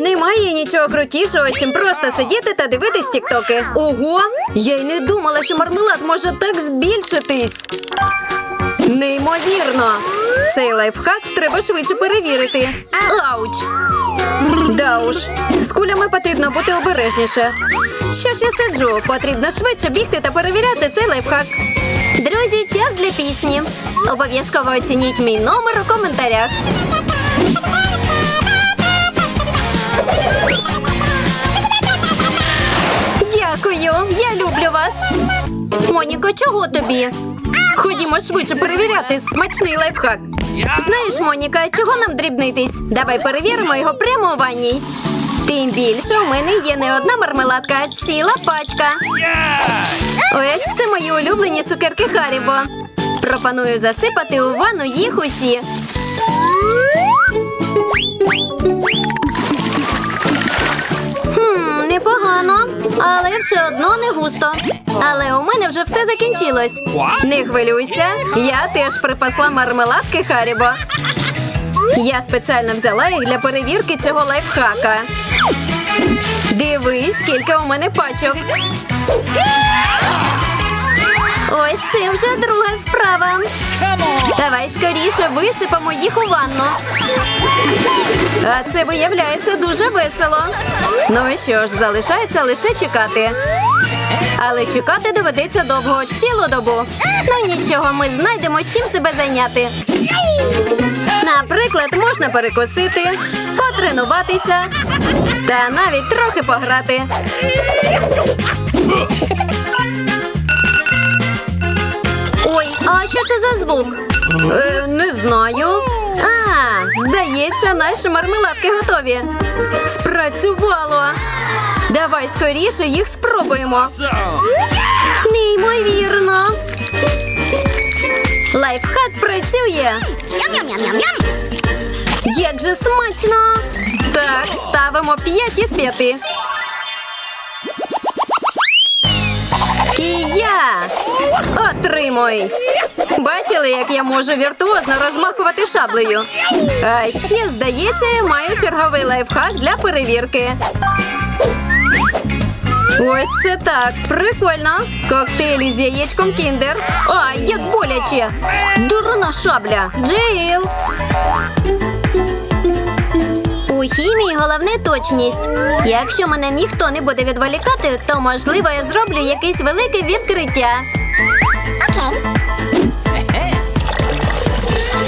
Немає нічого крутішого, чим просто сидіти та дивитись тіктоки. Ого! Я й не думала, що мармелад може так збільшитись. Неймовірно! Цей лайфхак треба швидше перевірити. Ауч! Да уж, з кулями потрібно бути обережніше. Що ж я сиджу? Потрібно швидше бігти та перевіряти цей лайфхак. Друзі, час для пісні. Обов'язково оцініть мій номер у коментарях. Моніко, чого тобі? Ходімо швидше перевіряти смачний лайфхак. Знаєш, Моніка, чого нам дрібнитись? Давай перевіримо його прямо у ванній. Тим більше у мене є не одна мармеладка, а ціла пачка. Ось це мої улюблені цукерки Харібо. Пропоную засипати у ванну їх усі. Непогано, але все одно не густо. Але у мене вже все закінчилось. Не хвилюйся, я теж припасла мармеладки Харібо. Я спеціально взяла їх для перевірки цього лайфхака. Дивись, скільки у мене пачок. Ось це вже друга справа. Давай скоріше висипемо їх у ванну. А це виявляється дуже весело. Ну і що ж, залишається лише чекати. Але чекати доведеться довго, цілу добу. Ну нічого, ми знайдемо чим себе зайняти. Наприклад, можна перекусити, потренуватися та навіть трохи пограти. А що це за звук? Е, не знаю. А, здається, наші мармеладки готові. Спрацювало. Давай скоріше їх спробуємо. Неймовірно. Лайфхак працює. Як же смачно! Так, ставимо 5 із 5. Отримуй! Бачили, як я можу віртуозно розмахувати шаблею? А ще, здається, я маю черговий лайфхак для перевірки. Ось це так. Прикольно. Коктейлі з яєчком кіндер. Ай, як боляче. Дурна шабля. Джейл. У хімії головне точність. Якщо мене ніхто не буде відволікати, то можливо я зроблю якесь велике відкриття.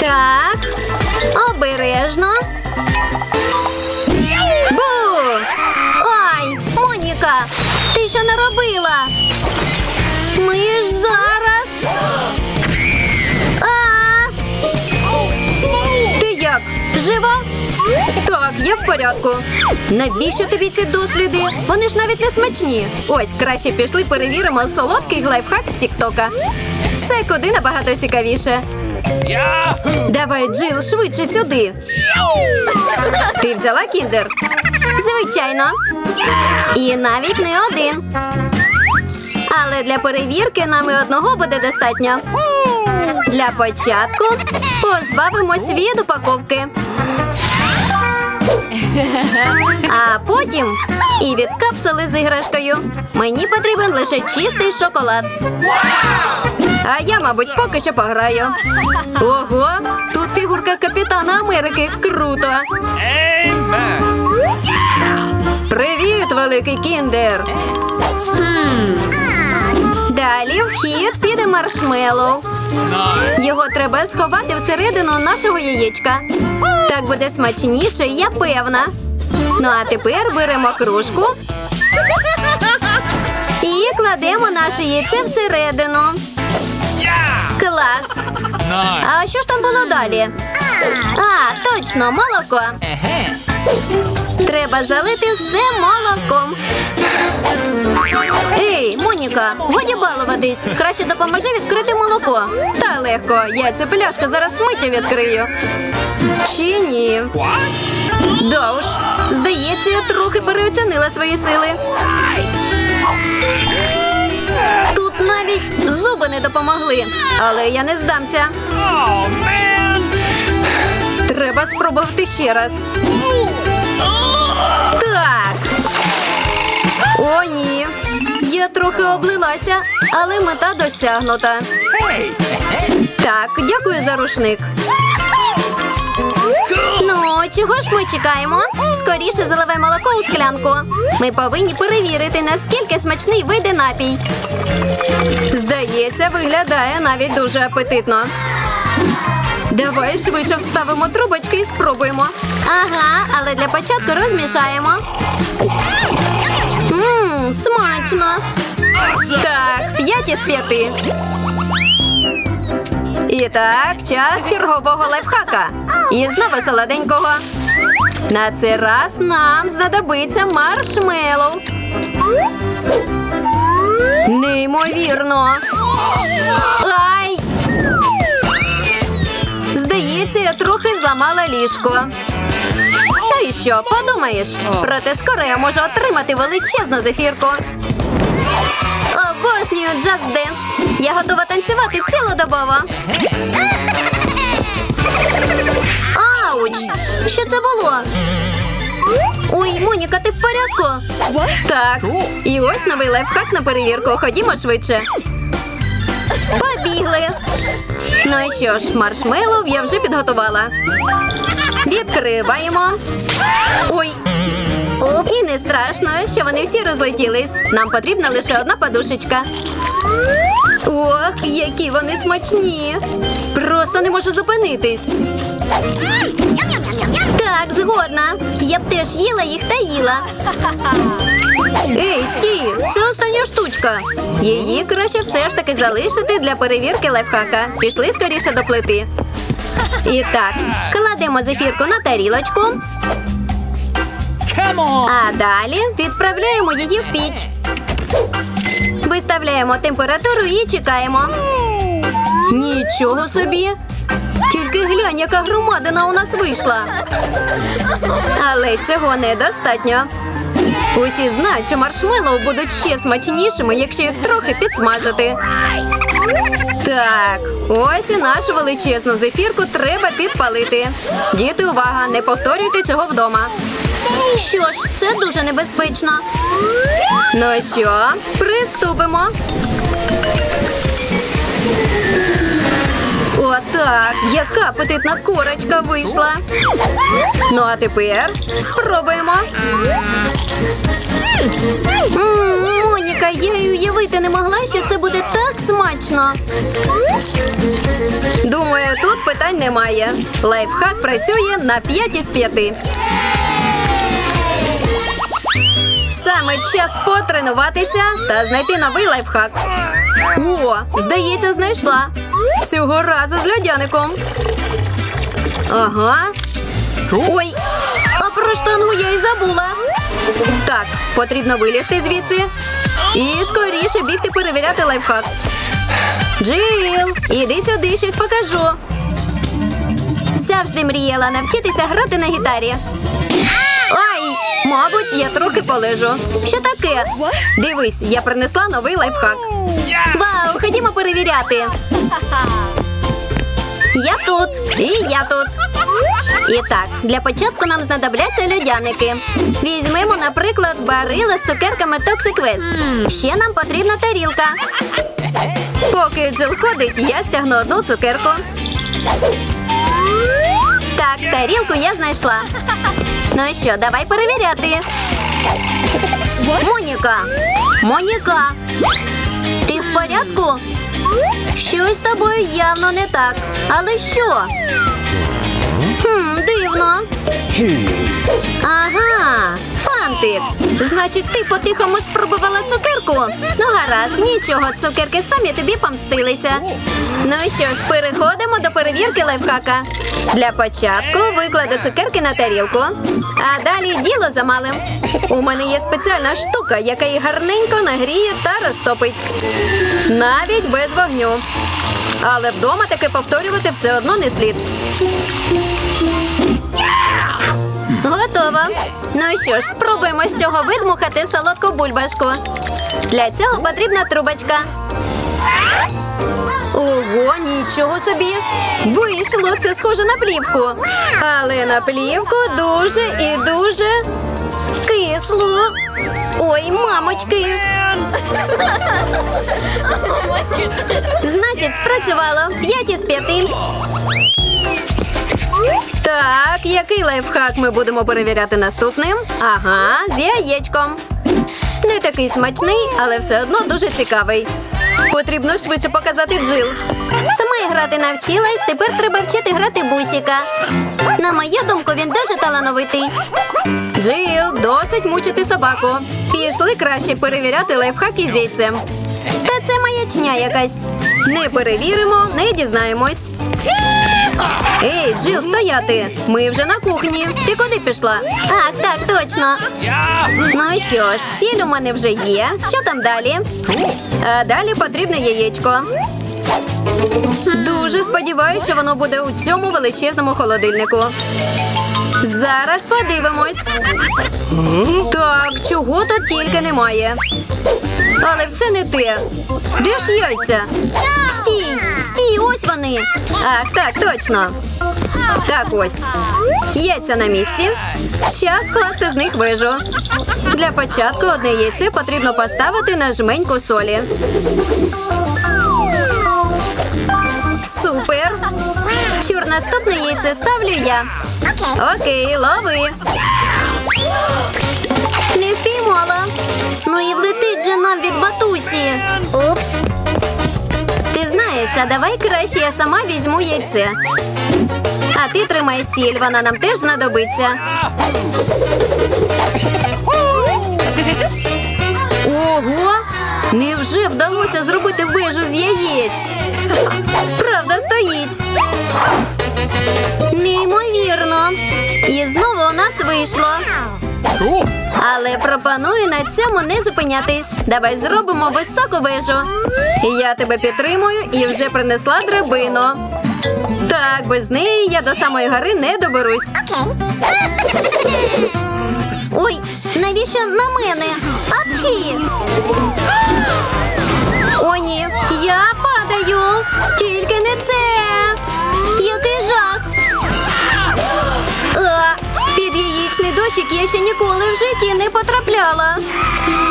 Так, обережно. Бу! Ай, Моніка, ти що наробила? Ми Я в порядку. Навіщо тобі ці досліди? Вони ж навіть не смачні. Ось краще пішли перевіримо солодкий лайфхак з Тіктока. Це куди набагато цікавіше. Давай, Джил, швидше сюди. Ти взяла кіндер? Звичайно. І навіть не один. Але для перевірки нам і одного буде достатньо. Для початку позбавимось від упаковки. А потім і від капсули з іграшкою. Мені потрібен лише чистий шоколад. А я, мабуть, поки що пограю. Ого, тут фігурка капітана Америки. Круто. Привіт, великий кіндер. Далі в хід піде маршмеллоу. Його треба сховати всередину нашого яєчка. Так буде смачніше, я певна. Ну а тепер беремо кружку і кладемо наше яйце всередину. Yeah. Клас! Nice. А що ж там було далі? А, точно, молоко. Треба залити все молоком. Ей, Моніка, годі балуватись. Краще допоможи відкрити молоко. Та легко, я цю пляшку зараз миттю відкрию. Чи ні? Да уж, здається, я трохи переоцінила свої сили. Тут навіть зуби не допомогли, але я не здамся. Oh. Треба спробувати ще раз. Так. О, ні. Я трохи облилася, але мета досягнута. Так, дякую за рушник. Ну, чого ж ми чекаємо? Скоріше заливе молоко у склянку. Ми повинні перевірити, наскільки смачний вийде напій. Здається, виглядає навіть дуже апетитно. Давай швидше вставимо трубочки і спробуємо. Ага, але для початку розмішаємо. Ммм, смачно. Так, п'ять із п'яти. І так, час чергового лайфхака. І знову солоденького. На цей раз нам знадобиться маршмеллоу. Неймовірно. Ай! Здається, я трохи зламала ліжко. Ну і що, подумаєш? Проте скоро я можу отримати величезну зефірку. Обожнюю джаз денс. Я готова танцювати цілодобово. Ауч! Що це було? Ой, Моніка, ти в порядку? Так. І ось новий лайфхак на перевірку. Ходімо швидше. Побігли. Ну і що ж, маршмеллоу я вже підготувала. Відкриваємо. Ой. І не страшно, що вони всі розлетілись. Нам потрібна лише одна подушечка. Ох, які вони смачні! Просто не можу зупинитись. Так, згодна. Я б теж їла їх та їла. Ей, стій! Це остання штучка. Її краще все ж таки залишити для перевірки лайфхака. Пішли скоріше до плити. І так, кладемо зефірку на тарілочку, а далі відправляємо її в піч. Виставляємо температуру і чекаємо. Нічого собі. Тільки глянь, яка громадина у нас вийшла. Але цього недостатньо. Усі знають, що маршмеллоу будуть ще смачнішими, якщо їх трохи підсмажити. Так, ось і нашу величезну зефірку треба підпалити. Діти, увага, не повторюйте цього вдома. Що ж, це дуже небезпечно. Ну що, приступимо. Отак, яка апетитна корочка вийшла. Ну а тепер спробуємо. М, Моніка, я й уявити не могла, що це буде так смачно. Думаю, тут питань немає. Лайфхак працює на 5 із 5. Саме час потренуватися та знайти новий лайфхак. О, здається, знайшла. Цього разу з льодяником. Ага. Ой, а про штангу я й забула. Так, потрібно вилізти звідси. І скоріше бігти перевіряти лайфхак. Джил, іди сюди, щось покажу. Завжди мріяла навчитися грати на гітарі. Ай, мабуть, я трохи полежу. Що таке? Дивись, я принесла новий лайфхак. Вау, ходімо перевіряти. Я тут, і я тут. І так, для початку нам знадобляться льодяники. Візьмемо, наприклад, барила з цукерками Toxic Ще нам потрібна тарілка. Поки Джил ходить, я стягну одну цукерку. Так, тарілку я знайшла. Ну що, давай перевіряти. Моніка! Моніка! Ти в порядку? Щось з тобою явно не так. Але що? Хм, дивно. Ага, фантик. Значить, ти по-тихому спробувала цукерку? Ну, гаразд, нічого, цукерки самі тобі помстилися. Ну що ж, переходимо до перевірки лайфхака. Для початку викладу цукерки на тарілку, а далі діло за малим. У мене є спеціальна штука, яка їх гарненько нагріє та розтопить. Навіть без вогню. Але вдома таке повторювати все одно не слід. Готово. Ну що ж, спробуємо з цього видмухати солодку бульбашку. Для цього потрібна трубочка. Ого, нічого собі. Вийшло, це схоже на плівку. Але на плівку дуже і дуже кисло. Ой, мамочки. Значить, спрацювало. П'ять із п'яти. Так, який лайфхак ми будемо перевіряти наступним? Ага, з яєчком. Не такий смачний, але все одно дуже цікавий. Потрібно швидше показати Джил. Сама грати навчилась, тепер треба вчити грати бусіка. На мою думку, він дуже талановитий. Джил, досить мучити собаку. Пішли краще перевіряти лайфхак із яйцем. Та це маячня якась. Не перевіримо, не дізнаємось. Ей, Джил, стояти! Ми вже на кухні. Ти куди пішла? Ах, так, точно. Ну що ж, сіль у мене вже є. Що там далі? А далі потрібне яєчко. Дуже сподіваюся, що воно буде у цьому величезному холодильнику. Зараз подивимось. Так, чого тут тільки немає. Але все не те. Де ж яйця? Стій! Стій, ось вони. Ах, так, точно. Так ось. Яйця на місці. Час скласти з них вежу. Для початку одне яйце потрібно поставити на жменьку солі. Супер! Чур, наступне яйце ставлю я. Окей, лови. Не впіймала. Ну і влетить же нам від батусі. Упс. А давай краще я сама візьму яйце. А ти тримай сіль, вона нам теж знадобиться. Ого! Невже вдалося зробити вежу з яєць? Правда стоїть. Неймовірно. І знову у нас вийшло. Але пропоную на цьому не зупинятись. Давай зробимо високу вежу. Я тебе підтримую і вже принесла драбину. Так, без неї я до самої гори не доберусь. Окей. Ой, навіщо на мене? Апчі! О, ні, я падаю. Тільки не це. Під дощик я ще ніколи в житті не потрапляла.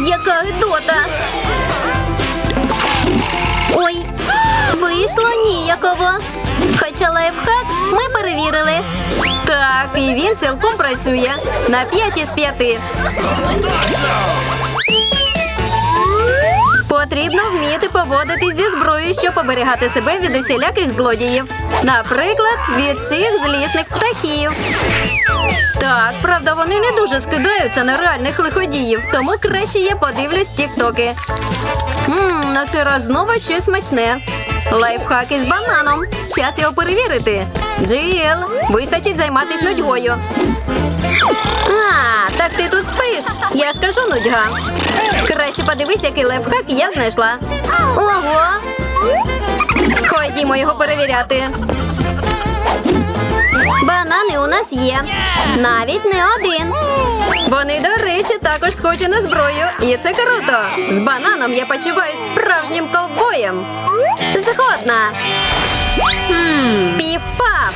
Яка гидота. Ой, вийшло ніяково. Хоча лайфхак ми перевірили. Так, і він цілком працює. На 5 із 5. Потрібно вміти поводитись зі зброєю, щоб оберігати себе від усіляких злодіїв. Наприклад, від цих злісних птахів. Так, правда, вони не дуже скидаються на реальних лиходіїв, тому краще я подивлюсь тіктоки. Ммм, на цей раз знову щось смачне. Лайфхак із бананом. Час його перевірити. Джил, вистачить займатись нудьгою. А, так ти тут спиш. Я ж кажу нудьга. Краще подивись, який лайфхак я знайшла. Ого! Ходімо його перевіряти. Банани у нас є. Навіть не один. Вони, до речі, також схожі на зброю. І це круто. З бананом я почуваюсь справжнім ковбоєм. Згодна. Пів-пав.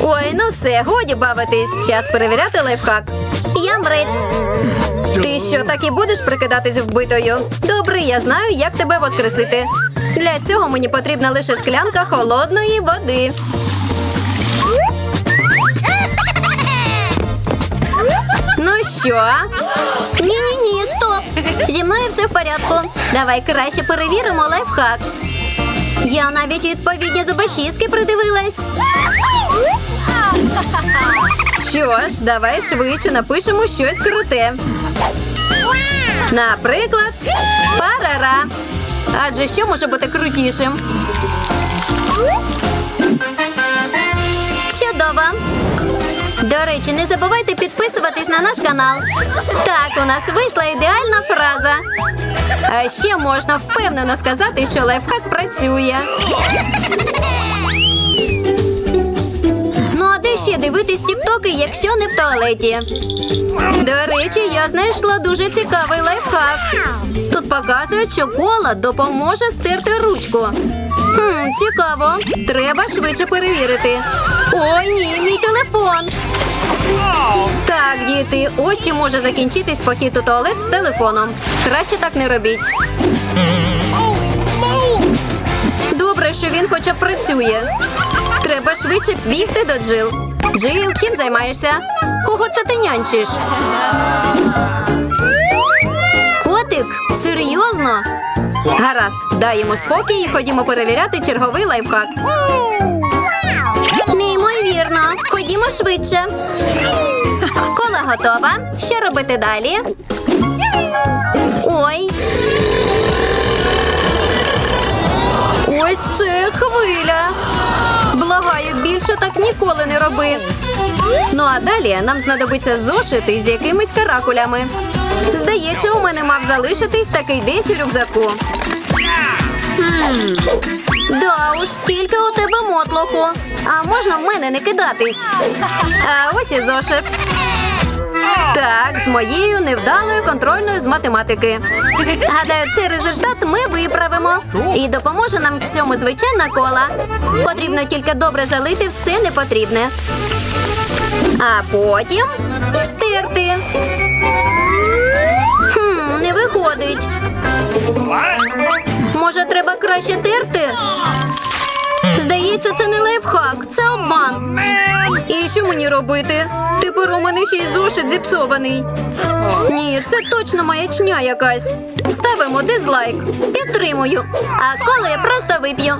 Ой, ну все, годі бавитись. Час перевіряти лайфхак. Я мрець. Ти що, так і будеш прикидатись вбитою? Добре, я знаю, як тебе воскресити. Для цього мені потрібна лише склянка холодної води. Ну що? Ні, ні, ні, стоп. Зі мною все в порядку. Давай краще перевіримо лайфхак. Я навіть відповідні зубочистки придивилась. Що ж, давай швидше напишемо щось круте. Наприклад, парара. Адже що може бути крутішим? Чудово! До речі, не забувайте підписуватись на наш канал. Так, у нас вийшла ідеальна фраза. А ще можна впевнено сказати, що лайфхак працює. Ну а де ще дивитись тіктоки, якщо не в туалеті? До речі, я знайшла дуже цікавий лайфхак. Тут показують, що кола допоможе стерти ручку. Хм, цікаво. Треба швидше перевірити. Ой, ні, мій телефон. Так, діти, ось чим може закінчитись похід у туалет з телефоном. Краще так не робіть. Добре, що він хоча б працює. Треба швидше бігти до Джил. Джил, чим займаєшся? Кого це ти нянчиш? Котик? Серйозно? Гаразд, дай йому спокій і ходімо перевіряти черговий лайфхак. Неймовірно, ходімо швидше. Кола готова. Що робити далі? Ой. Ось це хвиля. Благаю, більше так ніколи не роби. Ну а далі нам знадобиться зошити з якимись каракулями. Здається, у мене мав залишитись такий десь у рюкзаку. Хм. Да уж, скільки у тебе мотлоху. А можна в мене не кидатись? А ось і зошит. Так, з моєю невдалою контрольною з математики. Гадаю, цей результат ми виправимо. І допоможе нам в цьому звичайна кола. Потрібно тільки добре залити все непотрібне. А потім стерти. Хм, не виходить. Може, треба краще терти? Здається, це не лайфхак, це обман. І що мені робити? Тепер у мене ще й зошит зіпсований. Ні, це точно маячня якась. Ставимо дизлайк. Підтримую. А коли я просто вип'ю.